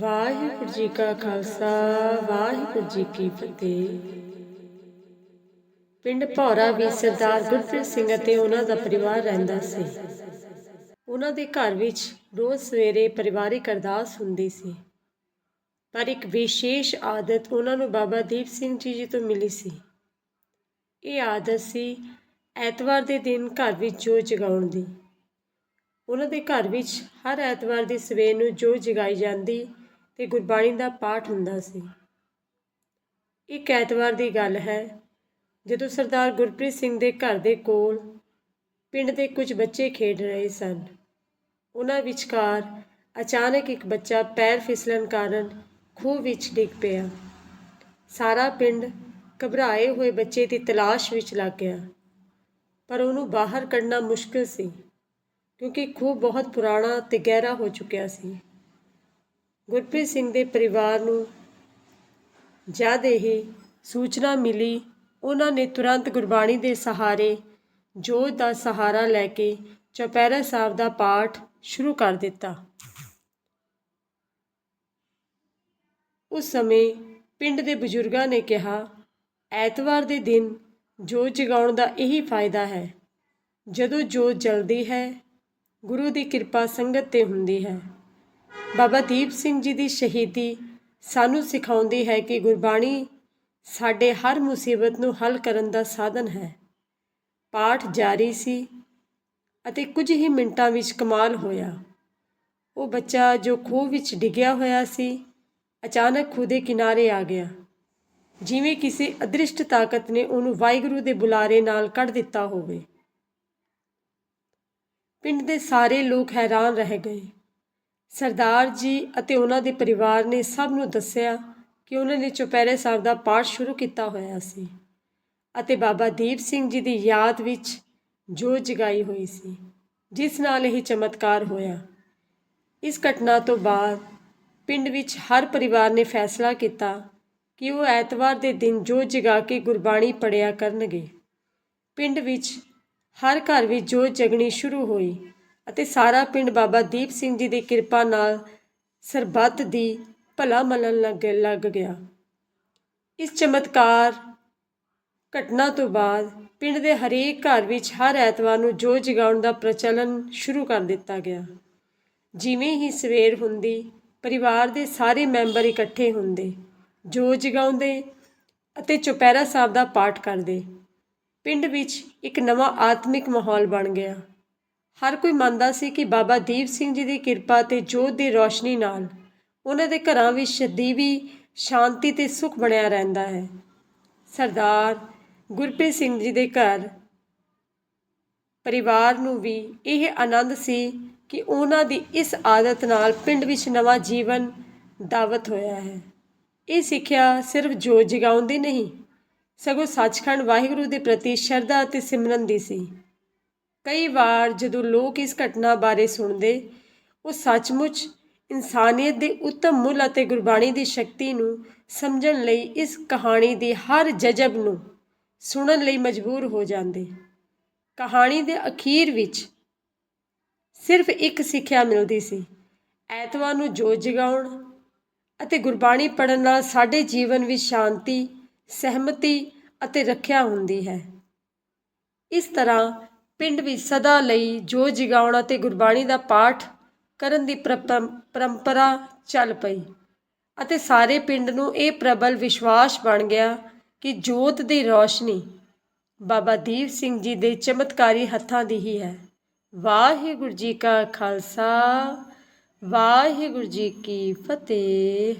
ਵਾਹਿਗੁਰੂ ਜੀ ਕਾ ਖਾਲਸਾ, ਵਾਹਿਗੁਰੂ ਜੀ ਕੀ ਫਤਿਹ। ਪਿੰਡ ਭੌਰਾ ਵੀ ਸਰਦਾਰ ਗੁਰਪ੍ਰੀਤ ਸਿੰਘ ਅਤੇ ਉਹਨਾਂ ਦਾ ਪਰਿਵਾਰ ਰਹਿੰਦਾ ਸੀ। ਉਹਨਾਂ ਦੇ ਘਰ ਵਿੱਚ ਰੋਜ਼ ਸਵੇਰੇ ਪਰਿਵਾਰਿਕ ਅਰਦਾਸ ਹੁੰਦੀ ਸੀ। ਪਰ ਇੱਕ ਵਿਸ਼ੇਸ਼ ਆਦਤ ਉਹਨਾਂ ਨੂੰ ਬਾਬਾ ਦੀਪ ਸਿੰਘ ਜੀ ਜੀ ਤੋਂ ਮਿਲੀ ਸੀ। ਇਹ ਆਦਤ ਸੀ ਐਤਵਾਰ ਦੇ ਦਿਨ ਘਰ ਵਿੱਚ ਜੋਤ ਜਗਾਉਣ ਦੀ। ਉਹਨਾਂ ਦੇ ਘਰ ਵਿੱਚ ਹਰ ਐਤਵਾਰ ਦੀ ਸਵੇਰ ਨੂੰ ਜੋਤ ਜਗਾਈ ਜਾਂਦੀ ਤੇ ਗੁਰਬਾਣੀ ਦਾ ਪਾਠ ਹੁੰਦਾ ਸੀ। ਇੱਕ ਐਤਵਾਰ ਦੀ ਗੱਲ ਹੈ, ਜਦੋਂ ਸਰਦਾਰ ਗੁਰਪ੍ਰੀਤ ਸਿੰਘ ਦੇ ਘਰ ਦੇ ਕੋਲ ਪਿੰਡ ਦੇ ਕੁਝ ਬੱਚੇ ਖੇਡ ਰਹੇ ਸਨ। ਉਹਨਾਂ ਵਿਚਕਾਰ ਅਚਾਨਕ ਇੱਕ ਬੱਚਾ ਪੈਰ ਫਿਸਲਣ ਕਾਰਨ ਖੂਹ ਵਿੱਚ ਡਿੱਗ ਪਿਆ। ਸਾਰਾ ਪਿੰਡ ਘਬਰਾਏ ਹੋਏ ਬੱਚੇ ਦੀ ਤਲਾਸ਼ ਵਿੱਚ ਲੱਗ ਗਿਆ। ਪਰ ਉਹਨੂੰ ਬਾਹਰ ਕੱਢਣਾ ਮੁਸ਼ਕਲ ਸੀ, ਕਿਉਂਕਿ ਖੂਹ ਬਹੁਤ ਪੁਰਾਣਾ ਤੇ ਗਹਿਰਾ ਹੋ ਚੁੱਕਿਆ ਸੀ। ਗੁਰਪ੍ਰੀਤ ਸਿੰਘ ਦੇ ਪਰਿਵਾਰ ਨੂੰ ਜਦ ਇਹ ਸੂਚਨਾ ਮਿਲੀ। ਉਹਨਾਂ ਨੇ ਤੁਰੰਤ ਗੁਰਬਾਣੀ ਦੇ ਸਹਾਰੇ ਜੋਤ ਦਾ ਸਹਾਰਾ ਲੈ ਕੇ ਚੌਪਹਿਰਾ ਸਾਹਿਬ ਦਾ ਪਾਠ ਸ਼ੁਰੂ ਕਰ ਦਿੱਤਾ। ਉਸ ਸਮੇਂ ਪਿੰਡ ਦੇ ਬਜ਼ੁਰਗਾਂ ਨੇ ਕਿਹਾ, ਐਤਵਾਰ ਦੇ ਦਿਨ ਜੋਤ ਜਗਾਉਣ ਦਾ ਇਹੀ ਫਾਇਦਾ ਹੈ। ਜਦੋਂ ਜੋਤ ਜਲਦੀ ਹੈ, ਗੁਰੂ ਦੀ ਕਿਰਪਾ ਸੰਗਤ ਤੇ ਹੁੰਦੀ ਹੈ। ਬਾਬਾ ਦੀਪ ਸਿੰਘ ਜੀ ਦੀ ਸ਼ਹੀਦੀ ਸਾਨੂੰ ਸਿਖਾਉਂਦੀ ਹੈ ਕਿ ਗੁਰਬਾਣੀ ਸਾਡੇ ਹਰ ਮੁਸੀਬਤ ਨੂੰ ਹੱਲ ਕਰਨ ਦਾ ਸਾਧਨ ਹੈ। ਪਾਠ ਜਾਰੀ ਸੀ ਅਤੇ ਕੁਝ ਹੀ ਮਿੰਟਾਂ ਵਿੱਚ ਕਮਾਲ ਹੋਇਆ। ਉਹ ਬੱਚਾ ਜੋ ਖੂਹ ਵਿੱਚ ਡਿੱਗਿਆ ਹੋਇਆ ਸੀ, ਅਚਾਨਕ ਖੂਹ ਦੇ ਕਿਨਾਰੇ ਆ ਗਿਆ। ਜਿਵੇਂ ਕਿਸੇ ਅਦ੍ਰਿਸ਼ਟ ਤਾਕਤ ਨੇ ਉਹਨੂੰ ਵਾਹਿਗੁਰੂ ਦੇ ਬੁਲਾਰੇ ਨਾਲ ਕੱਢ ਦਿੱਤਾ ਹੋਵੇ। ਪਿੰਡ ਦੇ ਸਾਰੇ ਲੋਕ ਹੈਰਾਨ ਰਹਿ ਗਏ। ਸਰਦਾਰ ਜੀ ਅਤੇ ਉਹਨਾਂ ਦੇ ਪਰਿਵਾਰ ਨੇ ਸਭ ਨੂੰ ਦੱਸਿਆ ਕਿ ਉਹਨਾਂ ਨੇ ਚੁਪਹਿਰੇ ਸਾਹਿਬ ਦਾ ਪਾਠ ਸ਼ੁਰੂ ਕੀਤਾ ਹੋਇਆ ਸੀ ਅਤੇ ਬਾਬਾ ਦੀਪ ਸਿੰਘ ਜੀ ਦੀ ਯਾਦ ਵਿੱਚ ਜੋਤ ਜਗਾਈ ਹੋਈ ਸੀ, ਜਿਸ ਨਾਲ ਇਹ ਚਮਤਕਾਰ ਹੋਇਆ। ਇਸ ਘਟਨਾ ਤੋਂ ਬਾਅਦ ਪਿੰਡ ਵਿੱਚ ਹਰ ਪਰਿਵਾਰ ਨੇ ਫੈਸਲਾ ਕੀਤਾ ਕਿ ਉਹ ਐਤਵਾਰ ਦੇ ਦਿਨ ਜੋਤ ਜਗਾ ਕੇ ਗੁਰਬਾਣੀ ਪੜਿਆ ਕਰਨਗੇ। ਪਿੰਡ ਵਿੱਚ ਹਰ ਘਰ ਵਿੱਚ ਜੋਤ ਜਗਣੀ ਸ਼ੁਰੂ ਹੋਈ ਅਤੇ ਸਾਰਾ ਪਿੰਡ ਬਾਬਾ ਦੀਪ ਸਿੰਘ ਜੀ ਦੀ ਕਿਰਪਾ ਨਾਲ ਸਰਬੱਤ ਦੀ ਭਲਾ ਮਲਣ ਲੱਗ ਲੱਗ ਗਿਆ। ਇਸ ਚਮਤਕਾਰ ਘਟਨਾ ਤੋਂ ਬਾਅਦ ਪਿੰਡ ਦੇ ਹਰੇਕ ਘਰ ਵਿੱਚ ਹਰ ਐਤਵਾਰ ਨੂੰ ਜੋਤ ਜਗਾਉਣ ਦਾ ਪ੍ਰਚਲਨ ਸ਼ੁਰੂ ਕਰ ਦਿੱਤਾ ਗਿਆ। ਜਿਵੇਂ ਹੀ ਸਵੇਰ ਹੁੰਦੀ, ਪਰਿਵਾਰ ਦੇ ਸਾਰੇ ਮੈਂਬਰ ਇਕੱਠੇ ਹੁੰਦੇ, ਜੋਤ ਜਗਾਉਂਦੇ ਅਤੇ ਚੁਪਹਿਰਾ ਸਾਹਿਬ ਦਾ ਪਾਠ ਕਰਦੇ। ਪਿੰਡ ਵਿੱਚ ਇੱਕ ਨਵਾਂ ਆਤਮਿਕ ਮਾਹੌਲ ਬਣ ਗਿਆ। ਹਰ ਕੋਈ ਮੰਨਦਾ ਸੀ ਕਿ ਬਾਬਾ ਦੀਪ ਸਿੰਘ ਜੀ ਦੀ ਕਿਰਪਾ ਤੇ ਜੋਤ ਦੀ ਰੋਸ਼ਨੀ ਨਾਲ ਉਹਨਾਂ ਦੇ ਘਰਾਂ ਵਿੱਚ ਸਦੀਵੀ ਸ਼ਾਂਤੀ ਤੇ ਸੁਖ ਬਣਿਆ ਰਹਿੰਦਾ ਹੈ। ਸਰਦਾਰ ਗੁਰਪ੍ਰੀਤ ਸਿੰਘ ਜੀ ਦੇ ਘਰ ਪਰਿਵਾਰ ਨੂੰ ਵੀ ਇਹ ਆਨੰਦ ਸੀ ਕਿ ਉਹਨਾਂ ਦੀ ਇਸ ਆਦਤ ਨਾਲ ਪਿੰਡ ਵਿੱਚ ਨਵਾਂ ਜੀਵਨ ਦਾਵਤ ਹੋਇਆ ਹੈ। ਇਹ ਸਿੱਖਿਆ ਸਿਰਫ ਜੋਤ ਜਗਾਉਣ ਦੀ ਨਹੀਂ, ਸਗੋਂ ਸੱਚਖੰਡ ਵਾਹਿਗੁਰੂ ਦੇ ਪ੍ਰਤੀ ਸ਼ਰਧਾ ਅਤੇ ਸਿਮਰਨ ਦੀ ਸੀ। ਕਈ ਵਾਰ ਜਦੋਂ ਲੋਕ ਇਸ ਘਟਨਾ ਬਾਰੇ ਸੁਣਦੇ, ਉਹ ਸੱਚਮੁੱਚ ਇਨਸਾਨੀਅਤ ਦੇ ਉੱਤਮ ਮੁੱਲ ਅਤੇ ਗੁਰਬਾਣੀ ਦੀ ਸ਼ਕਤੀ ਨੂੰ ਸਮਝਣ ਲਈ ਇਸ ਕਹਾਣੀ ਦੀ ਹਰ ਜਜਬ ਨੂੰ ਸੁਣਨ ਲਈ ਮਜਬੂਰ ਹੋ ਜਾਂਦੇ। ਕਹਾਣੀ ਦੇ ਅਖੀਰ ਵਿੱਚ ਸਿਰਫ ਇੱਕ ਸਿੱਖਿਆ ਮਿਲਦੀ ਸੀ, ਐਤਵਾਰ ਨੂੰ ਜੋਤ ਜਗਾਉਣ ਅਤੇ ਗੁਰਬਾਣੀ ਪੜਨ ਨਾਲ ਸਾਡੇ ਜੀਵਨ ਵਿੱਚ ਸ਼ਾਂਤੀ, ਸਹਿਮਤੀ ਅਤੇ ਰੱਖਿਆ ਹੁੰਦੀ ਹੈ। ਇਸ ਤਰ੍ਹਾਂ ਪਿੰਡ ਵਿੱਚ ਸਦਾ ਲਈ ਜੋ ਜਗਾਉਣ ਅਤੇ ਗੁਰਬਾਣੀ ਦਾ ਪਾਠ ਕਰਨ ਦੀ ਪ੍ਰਪੰ- ਪਰੰਪਰਾ ਚੱਲ ਪਈ। ਅਤੇ ਸਾਰੇ ਪਿੰਡ ਨੂੰ ਇਹ ਪ੍ਰਬਲ ਵਿਸ਼ਵਾਸ ਬਣ ਗਿਆ ਕਿ ਜੋਤ ਦੀ ਰੋਸ਼ਨੀ ਬਾਬਾ ਦੀਪ ਸਿੰਘ ਜੀ ਦੇ ਚਮਤਕਾਰੀ ਹੱਥਾਂ ਦੀ ਹੀ ਹੈ। ਵਾਹਿਗੁਰੂ ਜੀ ਕਾ ਖਾਲਸਾ, ਵਾਹਿਗੁਰੂ ਜੀ ਕੀ ਫਤਿਹ।